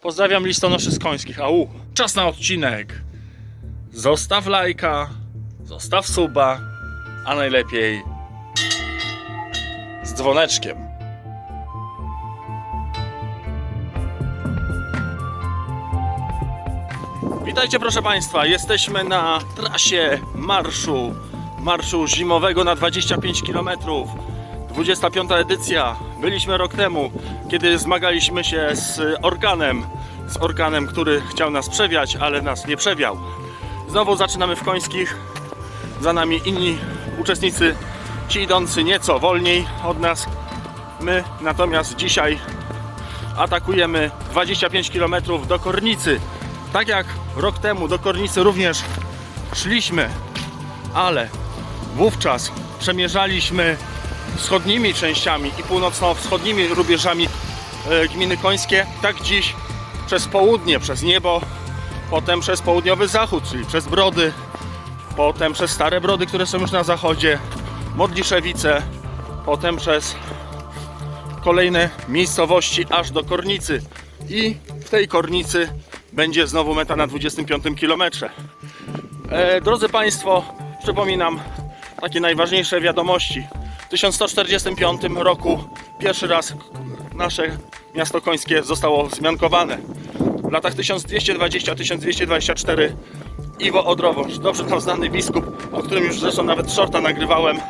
Pozdrawiam listonoszy z końskich. Au. Czas na odcinek. Zostaw lajka, zostaw suba, a najlepiej z dzwoneczkiem. Witajcie proszę Państwa, jesteśmy na trasie marszu, marszu zimowego na 25 km. 25 edycja. Byliśmy rok temu, kiedy zmagaliśmy się z orkanem, z orkanem, który chciał nas przewiać, ale nas nie przewiał. Znowu zaczynamy w Końskich, za nami inni uczestnicy, ci idący nieco wolniej od nas. My natomiast dzisiaj atakujemy 25 km do Kornicy. Tak jak rok temu do Kornicy również szliśmy, ale wówczas przemierzaliśmy wschodnimi częściami i północno-wschodnimi rubieżami e, gminy końskie, tak dziś przez południe, przez niebo, potem przez południowy zachód, czyli przez Brody, potem przez Stare Brody, które są już na zachodzie, Modliszewice, potem przez kolejne miejscowości aż do Kornicy. I w tej Kornicy będzie znowu meta na 25 km. E, drodzy Państwo, przypominam takie najważniejsze wiadomości. W 1145 roku pierwszy raz nasze miasto końskie zostało wzmiankowane. W latach 1220-1224 Iwo Odrowosz, dobrze nam znany biskup, o którym już zresztą nawet shorta nagrywałem,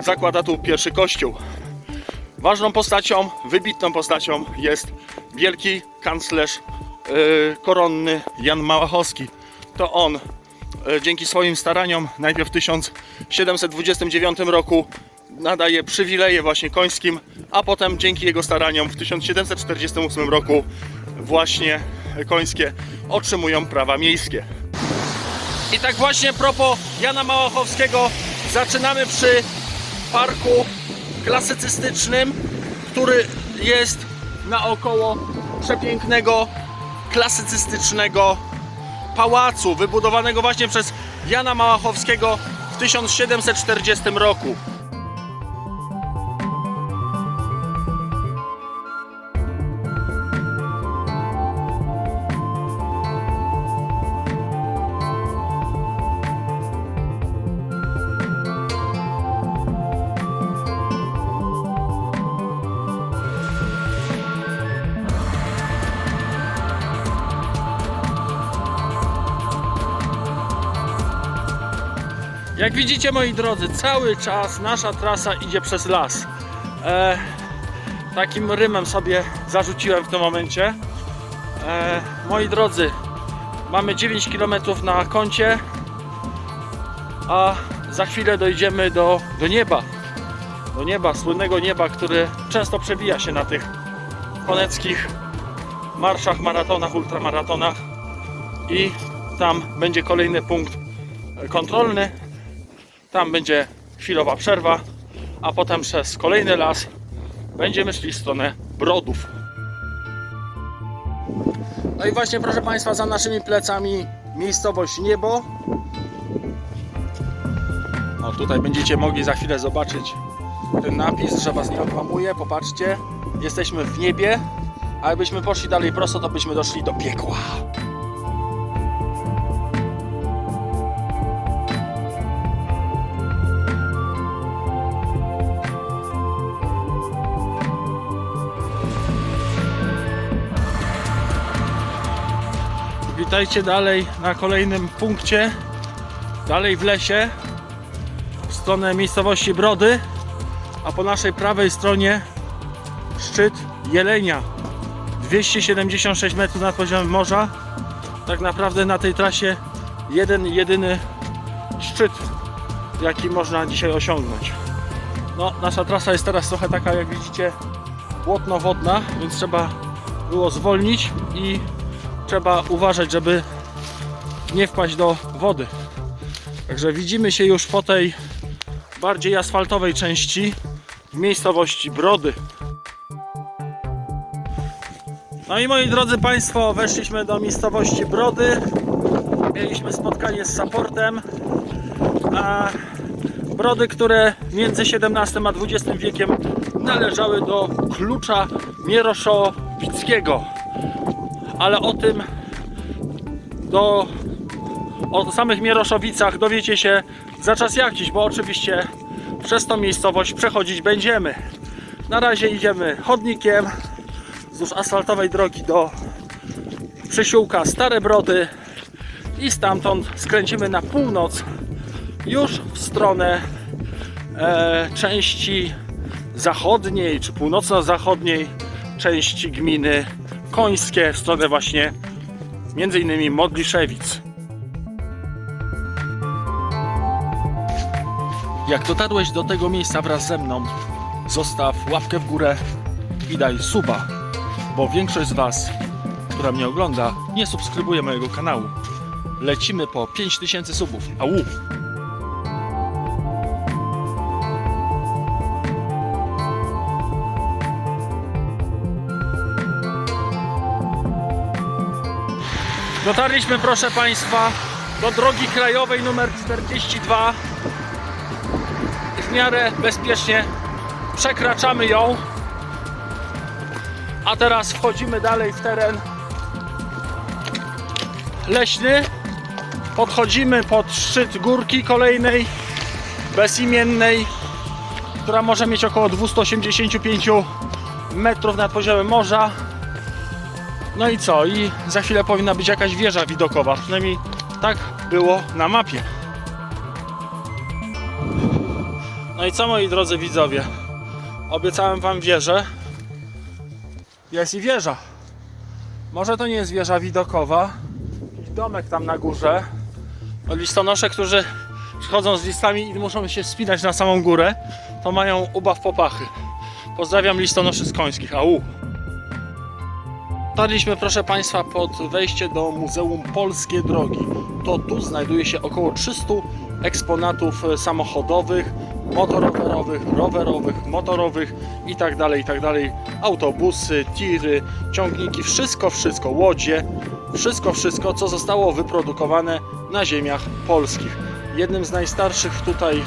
zakłada tu pierwszy kościół. Ważną postacią, wybitną postacią jest wielki kanclerz yy, koronny Jan Małachowski. To on yy, dzięki swoim staraniom najpierw w 1729 roku nadaje przywileje właśnie końskim, a potem dzięki jego staraniom w 1748 roku właśnie końskie otrzymują prawa miejskie. I tak właśnie propos Jana Małachowskiego zaczynamy przy parku klasycystycznym, który jest naokoło przepięknego, klasycystycznego pałacu wybudowanego właśnie przez Jana Małachowskiego w 1740 roku. Jak widzicie moi drodzy, cały czas nasza trasa idzie przez las. E, takim rymem sobie zarzuciłem w tym momencie. E, moi drodzy, mamy 9 km na koncie, a za chwilę dojdziemy do, do nieba. Do nieba, słynnego nieba, które często przewija się na tych koneckich marszach, maratonach, ultramaratonach. I tam będzie kolejny punkt kontrolny. Tam będzie chwilowa przerwa, a potem przez kolejny las będziemy szli w stronę Brodów. No i właśnie proszę Państwa, za naszymi plecami miejscowość Niebo. O, tutaj będziecie mogli za chwilę zobaczyć ten napis, że Was nie okłamuje. Popatrzcie, jesteśmy w niebie, a jakbyśmy poszli dalej prosto, to byśmy doszli do piekła. Witajcie dalej na kolejnym punkcie. Dalej w lesie, w stronę miejscowości Brody, a po naszej prawej stronie szczyt Jelenia. 276 metrów nad poziomem morza. Tak naprawdę na tej trasie jeden, jedyny szczyt, jaki można dzisiaj osiągnąć. No, nasza trasa jest teraz trochę taka, jak widzicie, błotno-wodna, więc trzeba było zwolnić i trzeba uważać, żeby nie wpaść do wody. Także widzimy się już po tej bardziej asfaltowej części w miejscowości Brody. No i moi drodzy Państwo, weszliśmy do miejscowości Brody. Mieliśmy spotkanie z supportem. A brody, które między XVII a XX wiekiem należały do klucza Mieroszowickiego. Ale o tym do o samych Mieroszowicach dowiecie się za czas jakiś, bo oczywiście przez tą miejscowość przechodzić będziemy. Na razie idziemy chodnikiem wzdłuż asfaltowej drogi do przysiłka Stare Brody i stamtąd skręcimy na północ już w stronę e, części zachodniej czy północno-zachodniej części gminy Końskie w stronę właśnie między innymi Modliszewic. Jak dotarłeś do tego miejsca wraz ze mną, zostaw łapkę w górę i daj suba, bo większość z Was, która mnie ogląda, nie subskrybuje mojego kanału. Lecimy po 5000 subów. Au! Dotarliśmy, proszę Państwa, do drogi krajowej numer 42. W miarę bezpiecznie przekraczamy ją. A teraz wchodzimy dalej w teren leśny. Podchodzimy pod szczyt górki kolejnej, bezimiennej, która może mieć około 285 metrów nad poziomem morza. No i co? I za chwilę powinna być jakaś wieża widokowa. Przynajmniej tak było na mapie. No i co moi drodzy widzowie? Obiecałem wam wieżę. Jest i wieża. Może to nie jest wieża widokowa. Domek tam na górze. O listonosze, którzy przychodzą z listami i muszą się wspinać na samą górę, to mają ubaw popachy. Pozdrawiam listonoszy z końskich. Au! Dotarliśmy, proszę Państwa, pod wejście do Muzeum Polskie Drogi. To tu znajduje się około 300 eksponatów samochodowych, motorowerowych, rowerowych, motorowych i tak dalej, i tak. Autobusy, tiry, ciągniki, wszystko, wszystko, łodzie, wszystko, wszystko, co zostało wyprodukowane na ziemiach polskich. Jednym z najstarszych tutaj e,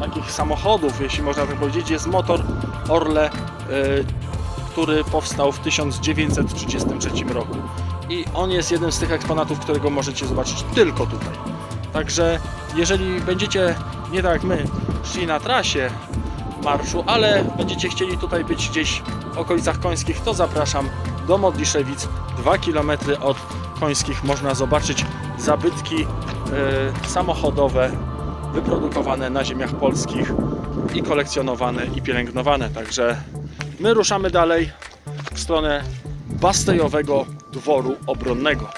takich samochodów, jeśli można tak powiedzieć, jest motor Orle e, który powstał w 1933 roku. I on jest jednym z tych eksponatów, którego możecie zobaczyć tylko tutaj. Także jeżeli będziecie, nie tak jak my, szli na trasie marszu, ale będziecie chcieli tutaj być gdzieś w okolicach końskich, to zapraszam do Modliszewic. 2 km od końskich można zobaczyć zabytki e, samochodowe wyprodukowane na ziemiach polskich i kolekcjonowane i pielęgnowane. Także My ruszamy dalej w stronę Bastejowego Dworu Obronnego.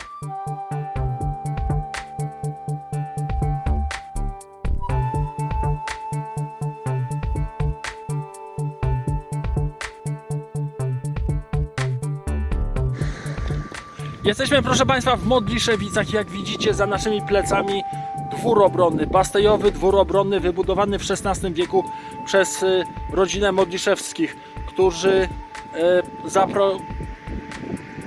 Jesteśmy, proszę Państwa, w Modliszewicach. Jak widzicie, za naszymi plecami dwór obronny, bastejowy dwór obronny, wybudowany w XVI wieku przez y, rodzinę Modliszewskich którzy e, zapro,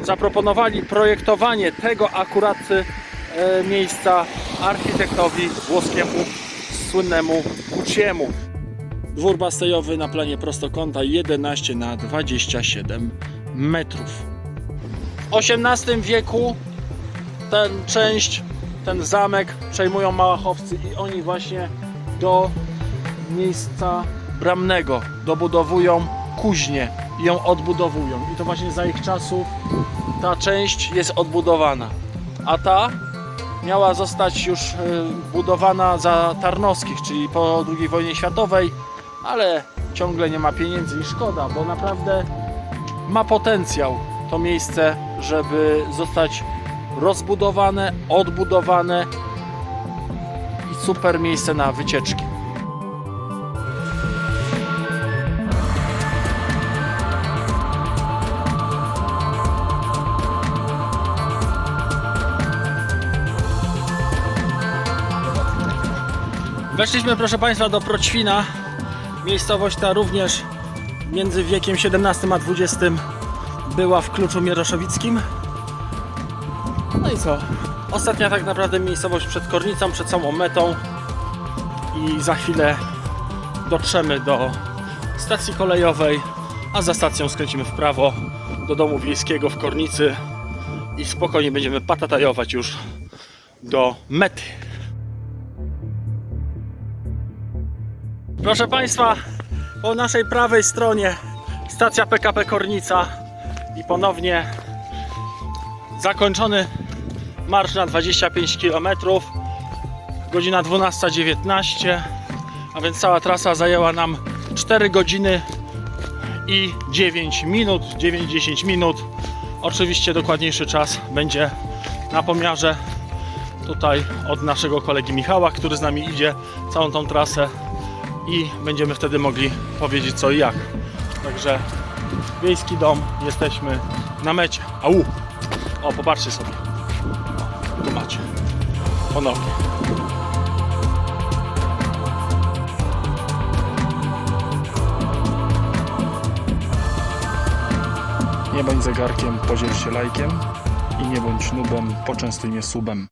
zaproponowali projektowanie tego akurat e, miejsca architektowi włoskiemu, słynnemu Gucciemu. Dwór bastejowy na planie prostokąta 11 na 27 metrów. W XVIII wieku tę część, ten zamek przejmują Małachowcy i oni właśnie do miejsca bramnego dobudowują kuźnię i ją odbudowują. I to właśnie za ich czasów ta część jest odbudowana. A ta miała zostać już y, budowana za Tarnowskich, czyli po II wojnie światowej, ale ciągle nie ma pieniędzy i szkoda, bo naprawdę ma potencjał to miejsce, żeby zostać rozbudowane, odbudowane i super miejsce na wycieczki. Weszliśmy, proszę Państwa, do Proćwina. Miejscowość ta również między wiekiem XVII a XX była w kluczu mieroszowickim. No i co? Ostatnia tak naprawdę miejscowość przed Kornicą, przed samą metą. I za chwilę dotrzemy do stacji kolejowej, a za stacją skręcimy w prawo do domu wiejskiego w Kornicy i spokojnie będziemy patatajować już do mety. Proszę Państwa, po naszej prawej stronie stacja PKP Kornica i ponownie zakończony marsz na 25 km. Godzina 12.19, a więc cała trasa zajęła nam 4 godziny i 9 minut, 9-10 minut. Oczywiście dokładniejszy czas będzie na pomiarze tutaj od naszego kolegi Michała, który z nami idzie całą tą trasę i będziemy wtedy mogli powiedzieć co i jak. Także wiejski dom, jesteśmy na mecie. Au! O, popatrzcie sobie. O, tu macie. Ponownie. Nie bądź zegarkiem, podziel się lajkiem i nie bądź nubem, poczęstuj mnie subem.